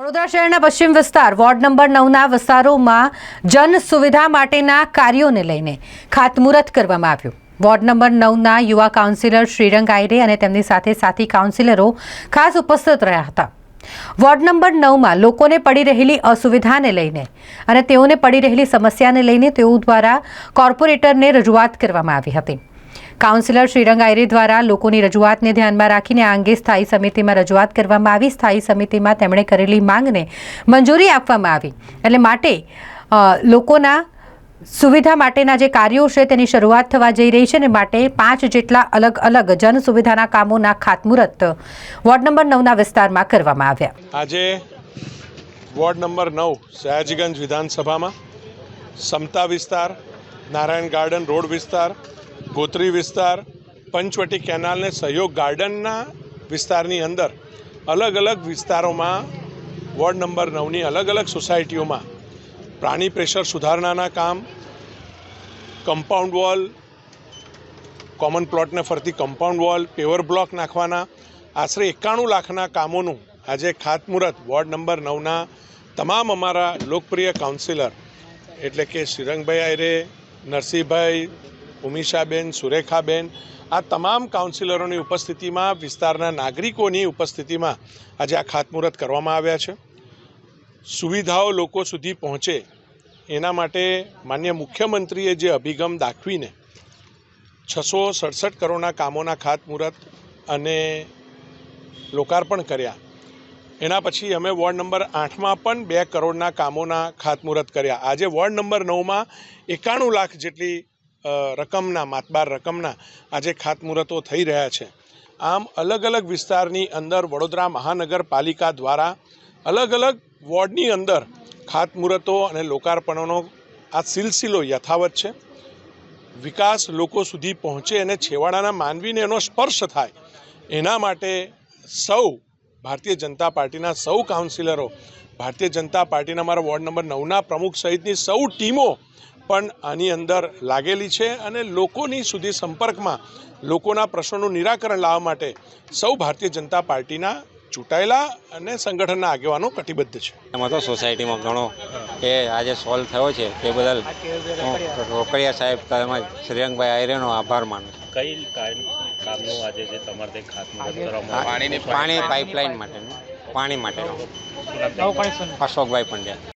વડોદરા શહેરના પશ્ચિમ વિસ્તાર, વોર્ડ નંબર નવના વિસ્તારોમાં જન સુવિધા માટેના કાર્યોને લઈને ખાતમુહૂર્ત કરવામાં આવ્યું. વોર્ડ નંબર નવના યુવા કાઉન્સિલર શ્રીરંગ આયરે અને તેમની સાથે સાથી કાઉન્સિલરો ખાસ ઉપસ્થિત રહ્યા હતા. વોર્ડ નંબર નવમાં લોકોને પડી રહેલી અસુવિધાને લઈને અને તેઓને પડી રહેલી સમસ્યાને લઈને તેઓ દ્વારા કોર્પોરેટરને રજૂઆત કરવામાં આવી હતી. કાઉન્સિલર શ્રીરંગ આયરે દ્વારા લોકોની રજૂઆતને ધ્યાનમાં રાખીને આ અંગે સ્થાયી સમિતિમાં રજૂઆત કરવામાં આવી. સ્થાયી સમિતિમાં તેમણે કરેલી માંગને મંજૂરી આપવામાં આવી. એટલે માટે લોકોના સુવિધા માટેના જે કાર્યો છે તેની શરૂઆત થવા જઈ રહી છે ને માટે પાંચ જેટલા અલગ અલગ જન સુવિધાના કામોના ખાતમુહૂર્ત વોર્ડ નંબર નવના વિસ્તારમાં કરવામાં આવ્યા. આજે વોર્ડ નંબર નવ સયાજીગંજ વિધાનસભામાં સમતા વિસ્તાર, નારાયણ ગાર્ડન રોડ વિસ્તાર ગોત્રી વિસ્તાર, પંચવટી કેનાલને સહયોગ ગાર્ડનના વિસ્તારની અંદર અલગ અલગ વિસ્તારોમાં વોર્ડ નંબર નવની અલગ અલગ સોસાયટીઓમાં પ્રાણી પ્રેશર સુધારણાના કામ, કમ્પાઉન્ડ વોલ, કોમન પ્લોટને ફરતી કમ્પાઉન્ડ વોલ, પેવર બ્લોક નાખવાના, આશરે એકાણું લાખના કામોનું આજે ખાતમુહૂર્ત વોર્ડ નંબર નવના તમામ અમારા લોકપ્રિય કાઉન્સિલર એટલે કે શ્રીરંગભાઈ આયરે, નરસિંહભાઈ ઉમિશાબેન સુરેખાબેન, આ તમામ કાઉન્સિલરોની ઉપસ્થિતિમાં, વિસ્તારના નાગરિકોની ઉપસ્થિતિમાં આજે આ ખાતમુહૂર્ત કરવામાં આવ્યા છે. સુવિધાઓ લોકો સુધી પહોંચે, એના માટે માન્ય મુખ્યમંત્રીએ જે અભિગમ દાખવીને છસો સડસઠ કરોડના કામોના ખાતમુહૂર્ત અને લોકાર્પણ કર્યા, એના પછી અમે વોર્ડ નંબર આઠમાં પણ બે કરોડના કામોના ખાતમુહૂર્ત કર્યા. આજે વોર્ડ નંબર નવમાં એકાણું લાખ જેટલી રકમના, માતબાર રકમના આજે ખાતમુહૂર્તો થઈ રહ્યા છે. આમ અલગ અલગ વિસ્તારની અંદર વડોદરા મહાનગરપાલિકા દ્વારા અલગ અલગ વોર્ડની અંદર ખાતમુહૂર્તો અને લોકાર્પણોનો આ સિલસિલો યથાવત છે. વિકાસ લોકો સુધી પહોંચે અને છેવાડાના માનવીને એનો સ્પર્શ થાય. એના માટે સૌ ભારતીય જનતા પાર્ટીના સૌ કાઉન્સિલરો, ભારતીય જનતા પાર્ટીના મારા વોર્ડ નંબર નવના પ્રમુખ સહિતની સૌ ટીમો પણ આની અંદર લાગેલી છે અને લોકોની સુધી સંપર્કમાં લોકોના પ્રશ્નોનું નિરાકરણ લાવવા માટે સૌ ભારતીય જનતા પાર્ટીના ચૂંટાયેલા અને સંગઠનના આગેવાનો કટિબદ્ધ છે. એમાં તો સોસાયટીમાં ઘણો એ આજે સોલ્વ થયો છે. તે બદલ રોકડિયા સાહેબ તેમજ શ્રીરંગભાઈ આયરેનો આભાર માનું છું. કઈ કામનું આજે જે તમારે આવ્યું? પાણી પાઇપલાઇન માટેનું. પાણી માટેનું. અશોકભાઈ પંડ્યા.